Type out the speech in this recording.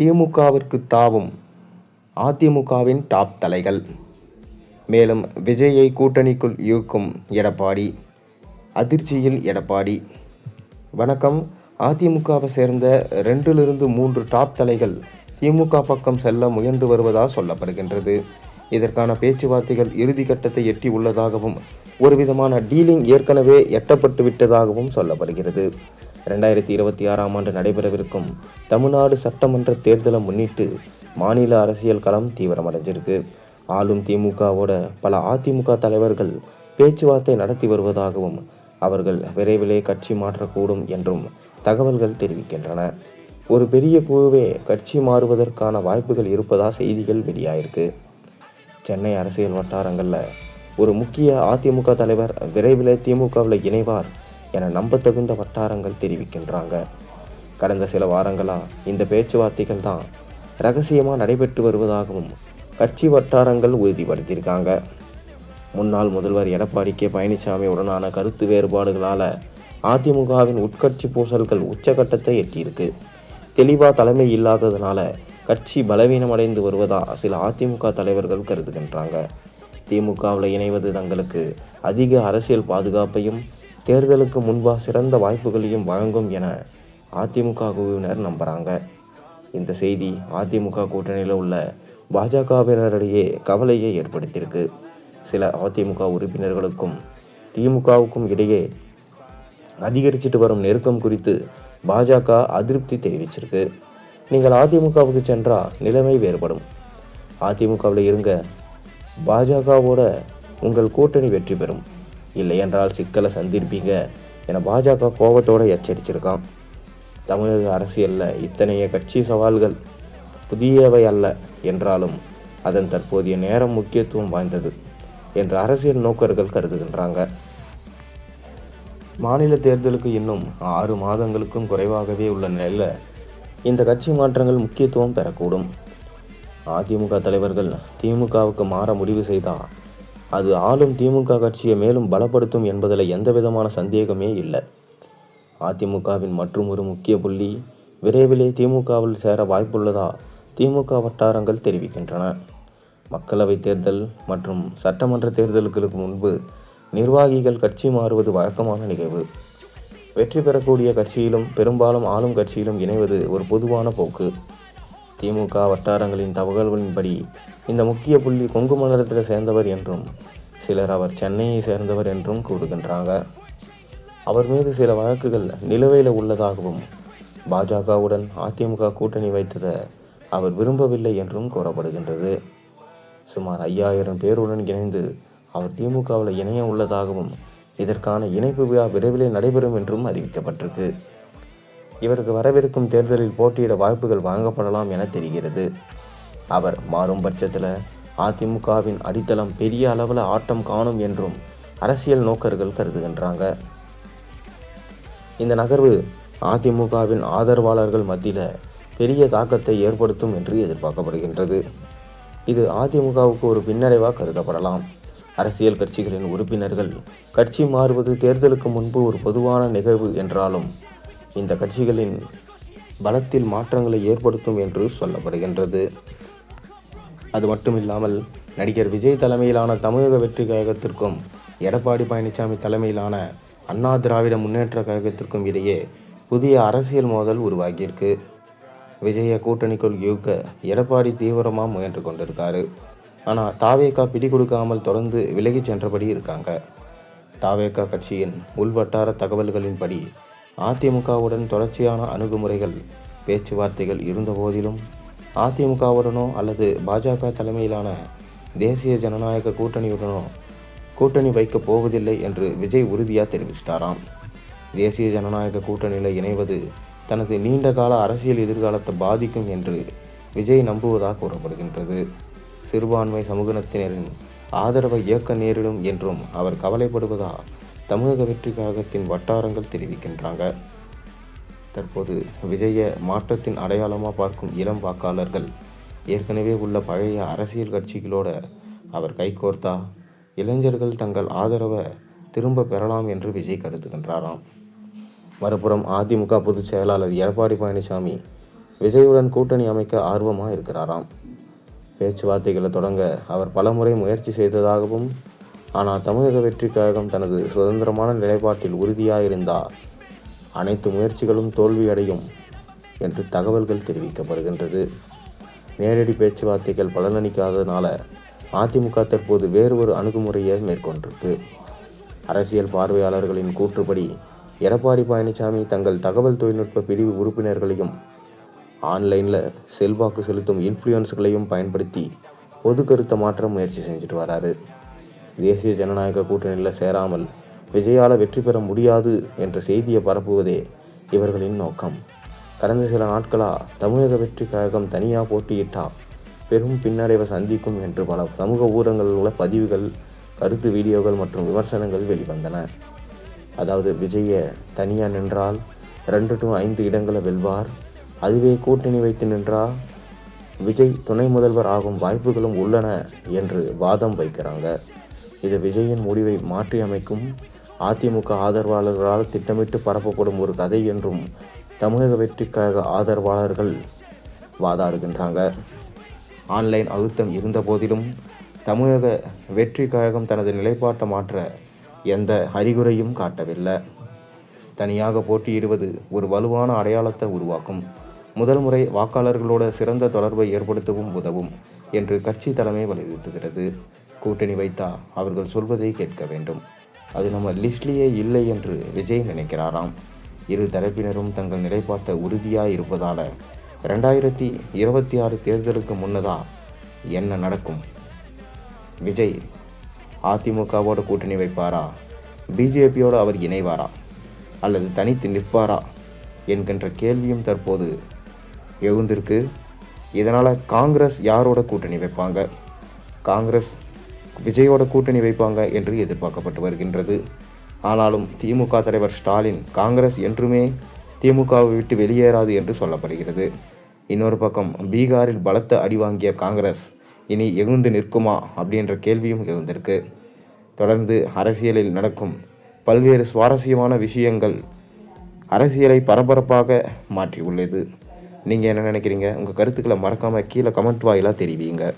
திமுகவிற்கு தாவும் அதிமுகவின் டாப் தலைகள். மேலும் விஜயை கூட்டணிக்குள் இழுக்கும் எடப்பாடி அதிர்ச்சியில் எடப்பாடி. வணக்கம். அதிமுகவை சேர்ந்த ரெண்டிலிருந்து மூன்று டாப் தலைகள் திமுக பக்கம் செல்ல முயன்று வருவதாக சொல்லப்படுகின்றது. இதற்கான பேச்சுவார்த்தைகள் இறுதி கட்டத்தை எட்டி உள்ளதாகவும் ஒருவிதமான டீலிங் ஏற்கனவே எட்டப்பட்டு விட்டதாகவும் சொல்லப்படுகிறது. ரெண்டாயிரத்தி இருபத்தி ஆறாம் ஆண்டு நடைபெறவிருக்கும் தமிழ்நாடு சட்டமன்ற தேர்தலை முன்னிட்டு மாநில அரசியல் களம் தீவிரமடைஞ்சிருக்கு. ஆளும் திமுகவோட பல அதிமுக தலைவர்கள் பேச்சுவார்த்தை நடத்தி வருவதாகவும் அவர்கள் விரைவிலே கட்சி மாற்றக்கூடும் என்றும் தகவல்கள் தெரிவிக்கின்றன. ஒரு பெரிய குழுவே கட்சி மாறுவதற்கான வாய்ப்புகள் இருப்பதா செய்திகள் வெளியாயிருக்கு. சென்னை அரசியல் வட்டாரங்களில் ஒரு முக்கிய அதிமுக தலைவர் விரைவில் திமுகவில் இணைவார் என நம்பத்தகுந்த வட்டாரங்கள் தெரிவிக்கின்றாங்க. கடந்த சில வாரங்களாக இந்த பேச்சுவார்த்தைகள் தான் ரகசியமாக நடைபெற்று வருவதாகவும் கட்சி வட்டாரங்கள் உறுதிப்படுத்தியிருக்காங்க. முன்னாள் முதல்வர் எடப்பாடி கே. பழனிசாமி உடனான கருத்து வேறுபாடுகளால் அதிமுகவின் உட்கட்சி பூசல்கள் உச்சகட்டத்தை எட்டியிருக்கு. தெளிவாக தலைமை இல்லாததுனால கட்சி பலவீனமடைந்து வருவதா சில அதிமுக தலைவர்கள் கருதுகின்றாங்க. திமுகவில் இணைவது தங்களுக்கு அதிக அரசியல் பாதுகாப்பையும் தேர்தலுக்கு முன்பாக சிறந்த வாய்ப்புகளையும் வழங்கும் என அதிமுக குழுவினர் நம்புகிறாங்க இந்த செய்தி அதிமுக கூட்டணியில் உள்ள பாஜகவினரிடையே கவலையை ஏற்படுத்தியிருக்கு. சில அதிமுக உறுப்பினர்களுக்கும் திமுகவுக்கும் இடையே அதிகரிச்சிட்டு வரும் நெருக்கம் குறித்து பாஜக அதிருப்தி தெரிவிச்சிருக்கு. நீங்கள் அதிமுகவுக்கு சென்றால் நிலைமை வேறுபடும். அதிமுகவில் இருங்க பாஜகவோட உங்கள் கூட்டணி வெற்றி பெறும். இல்லை என்றால் சிக்கலை சந்திருப்பீங்க என பாஜக கோபத்தோடு எச்சரிச்சிருக்கான் தமிழக அரசியலில் இத்தனைய கட்சி சவால்கள் புதியவை அல்ல என்றாலும் அதன் தற்போதைய நேரம் முக்கியத்துவம் வாய்ந்தது என்று அரசியல் நோக்கர்கள் கருதுகின்றாங்க. மாநில தேர்தலுக்கு இன்னும் ஆறு மாதங்களுக்கும் குறைவாகவே உள்ள நிலையில் இந்த கட்சி மாற்றங்கள் முக்கியத்துவம் பெறக்கூடும். அதிமுக தலைவர்கள் திமுகவுக்கு மாற முடிவு செய்தால் அது ஆளும் திமுக கட்சியை மேலும் பலப்படுத்தும் என்பதில் எந்தவிதமான சந்தேகமே இல்லை. அதிமுகவின் மற்றும் ஒரு முக்கிய புள்ளி விரைவிலே திமுகவில் சேர வாய்ப்புள்ளதா? திமுக வட்டாரங்கள் தெரிவிக்கின்றன. மக்களவைத் தேர்தல் மற்றும் சட்டமன்ற தேர்தல்களுக்கு முன்பு நிர்வாகிகள் கட்சி மாறுவது வழக்கமான நிகழ்வு. வெற்றி பெறக்கூடிய கட்சியிலும் பெரும்பாலும் ஆளும் கட்சியிலும் இணைவது ஒரு பொதுவான போக்கு. திமுக வட்டாரங்களின் தகவல்களின்படி இந்த முக்கிய புள்ளி கொங்கு மண்டலத்தில் சேர்ந்தவர் என்றும் சிலர் அவர் சென்னையை சேர்ந்தவர் என்றும் கூறுகின்றாங்க. அவர் மீது சில வழக்குகள் நிலுவையில் உள்ளதாகவும் பாஜகவுடன் அதிமுக கூட்டணி வைத்ததை அவர் விரும்பவில்லை என்றும் கூறப்படுகின்றது. சுமார் ஐயாயிரம் பேருடன் இணைந்து அவர் திமுகவில் இணைய உள்ளதாகவும் இதற்கான இணைப்பு விழா விரைவில் நடைபெறும் என்றும் அறிவிக்கப்பட்டிருக்கு. இவருக்கு வரவிருக்கும் தேர்தலில் போட்டியிட வாய்ப்புகள் வழங்கப்படலாம் என தெரிகிறது. அவர் மாறும் பட்சத்தில் அதிமுகவின் அடித்தளம் பெரிய அளவில் ஆட்டம் காணும் என்றும் அரசியல் நோக்கர்கள் கருதுகின்றாங்க. இந்த நகர்வு அதிமுகவின் ஆதரவாளர்கள் மத்தியில் பெரிய தாக்கத்தை ஏற்படுத்தும் என்று எதிர்பார்க்கப்படுகின்றது. இது அதிமுகவுக்கு ஒரு பின்னடைவாக கருதப்படலாம். அரசியல் கட்சிகளின் உறுப்பினர்கள் கட்சி மாறுவது தேர்தலுக்கு முன்பு ஒரு பொதுவான நிகழ்வு என்றாலும் இந்த கட்சிகளின் பலத்தில் மாற்றங்களை ஏற்படுத்தும் என்று சொல்லப்படுகின்றது. அது மட்டுமில்லாமல் நடிகர் விஜய் தலைமையிலான தமிழக வெற்றி கழகத்திற்கும் எடப்பாடி பழனிசாமி தலைமையிலான அண்ணா திராவிட முன்னேற்ற கழகத்திற்கும் இடையே புதிய அரசியல் மோதல் உருவாகியிருக்கு. விஜய கூட்டணிக்குள் இழுக்க எடப்பாடி தீவிரமாக முயன்று கொண்டிருக்காரு. ஆனால் தாவேக்கா பிடி கொடுக்காமல் தொடர்ந்து விலகிச் சென்றபடி இருக்காங்க. தாவேக்கா கட்சியின் உள்வட்டார தகவல்களின்படி அதிமுகவுடன் தொடர்ச்சியான அணுகுமுறைகள் பேச்சுவார்த்தைகள் இருந்தபோதிலும் அதிமுகவுடனோ அல்லது பாஜக தலைமையிலான தேசிய ஜனநாயக கூட்டணியுடனோ கூட்டணி வைக்கப் போவதில்லை என்று விஜய் உறுதியாக தெரிவிச்சிட்டாராம். தேசிய ஜனநாயக கூட்டணியில் இணைவது தனது நீண்ட கால அரசியல் எதிர்காலத்தை பாதிக்கும் என்று விஜய் நம்புவதாக கூறப்படுகின்றது. சிறுபான்மை சமூகத்தினரின் ஆதரவை இயக்க நேரிடும் என்றும் அவர் கவலைப்படுவதா தமிழக வெற்றி கழகத்தின் வட்டாரங்கள் தெரிவிக்கின்றாங்க. தற்போது விஜய மாற்றத்தின் அடையாளமாக பார்க்கும் இளம் வாக்காளர்கள் ஏற்கனவே உள்ள பழைய அரசியல் கட்சிகளோட அவர் கைகோர்த்தா இளைஞர்கள் தங்கள் ஆதரவை திரும்ப பெறலாம் என்று விஜய் கருதுகின்றாராம். மறுபுறம் அதிமுக பொதுச் செயலாளர் எடப்பாடி பழனிசாமி விஜயுடன் கூட்டணி அமைக்க ஆர்வமாக இருக்கிறாராம். பேச்சுவார்த்தைகளை தொடங்க அவர் பலமுறை முயற்சி செய்ததாகவும் ஆனால் தமிழக வெற்றி கழகம் தனது சுதந்திரமான நிலைப்பாட்டில் உறுதியாக இருந்தால் அனைத்து முயற்சிகளும் தோல்வியடையும் என்று தகவல்கள் தெரிவிக்கப்படுகின்றது. நேரடி பேச்சுவார்த்தைகள் பலனளிக்காததுனால அதிமுக தற்போது வேறு ஒரு அணுகுமுறையை மேற்கொண்டிருக்கு. அரசியல் பார்வையாளர்களின் கூற்றுப்படி எடப்பாடி பழனிசாமி தங்கள் தகவல் தொழில்நுட்ப பிரிவு உறுப்பினர்களையும் ஆன்லைனில் செல்வாக்கு செலுத்தும் இன்ஃப்ளூயன்ஸ்களையும் பயன்படுத்தி பொது கருத்தை மாற்ற முயற்சி செஞ்சுட்டு வராரு. தேசிய ஜனநாயக கூட்டணியில் சேராமல் விஜயால வெற்றி பெற முடியாது என்ற செய்தியை பரப்புவதே இவர்களின் நோக்கம். கடந்த சில நாட்களாக தமிழக வெற்றி கழகம் தனியாக போட்டியிட்டா பெரும் பின்னடைவை சந்திக்கும் என்று பல சமூக ஊடகங்களில் உள்ள பதிவுகள் கருத்து வீடியோக்கள் மற்றும் விமர்சனங்கள் வெளிவந்தன. அதாவது விஜயை தனியாக நின்றால் ரெண்டு டு ஐந்து இடங்களை வெல்வார். அதுவே கூட்டணி வைத்து நின்றால் விஜய் துணை முதல்வர் ஆகும் வாய்ப்புகளும் உள்ளன என்று வாதம் வைக்கிறாங்க. இது விஜயின் முடிவை மாற்றி அமைக்கும் அதிமுக ஆதரவாளர்களால் திட்டமிட்டு பரப்பப்படும் ஒரு கதை என்றும் தமிழக வெற்றிக்காக ஆதரவாளர்கள் வாதாடுகின்றாங்க. ஆன்லைன் அழுத்தம் இருந்த போதிலும் தமிழக வெற்றி கழகம் தனது நிலைப்பாட்டை மாற்ற எந்த அறிகுறையும் காட்டவில்லை. தனியாக போட்டியிடுவது ஒரு வலுவான அடையாளத்தை உருவாக்கும். முதல் முறை வாக்காளர்களோட சிறந்த தொடர்பை ஏற்படுத்தவும் உதவும் என்று கட்சி தலைமை வலியுறுத்துகிறது. கூட்டணி வைத்தா அவர்கள் சொல்வதை கேட்க வேண்டும். அது நம்ம லிஸ்ட்லேயே இல்லை என்று விஜய் நினைக்கிறாராம். இரு தரப்பினரும் தங்கள் நிலைப்பாட்டை உறுதியாக இருப்பதால் ரெண்டாயிரத்தி இருபத்தி ஆறு தேர்தலுக்கு முன்னதா என்ன நடக்கும்? விஜய் அதிமுகவோட கூட்டணி வைப்பாரா? பிஜேபியோடு அவர் இணைவாரா? அல்லது தனித்து நிற்பாரா? என்கின்ற கேள்வியும் தற்போது எழுந்திருக்கு. இதனால் காங்கிரஸ் யாரோட கூட்டணி வைப்பாங்க? காங்கிரஸ் விஜயோட கூட்டணி வைப்பாங்க என்று எதிர்பார்க்கப்பட்டு வருகின்றது. ஆனாலும் திமுக தலைவர் ஸ்டாலின் காங்கிரஸ் என்றுமே திமுகவை விட்டு வெளியேறாது என்று சொல்லப்படுகிறது. இன்னொரு பக்கம் பீகாரில் பலத்த அடி வாங்கிய காங்கிரஸ் இனி எகுந்து நிற்குமா அப்படின்ற கேள்வியும் எழுந்திருக்கு. தொடர்ந்து அரசியலில் நடக்கும் பல்வேறு சுவாரஸ்யமான விஷயங்கள் அரசியலை பரபரப்பாக மாற்றியுள்ளது. நீங்கள் என்ன நினைக்கிறீங்க? உங்கள் கருத்துக்களை மறக்காமல் கீழே கமெண்ட் வாயிலாக தெரிவிங்க.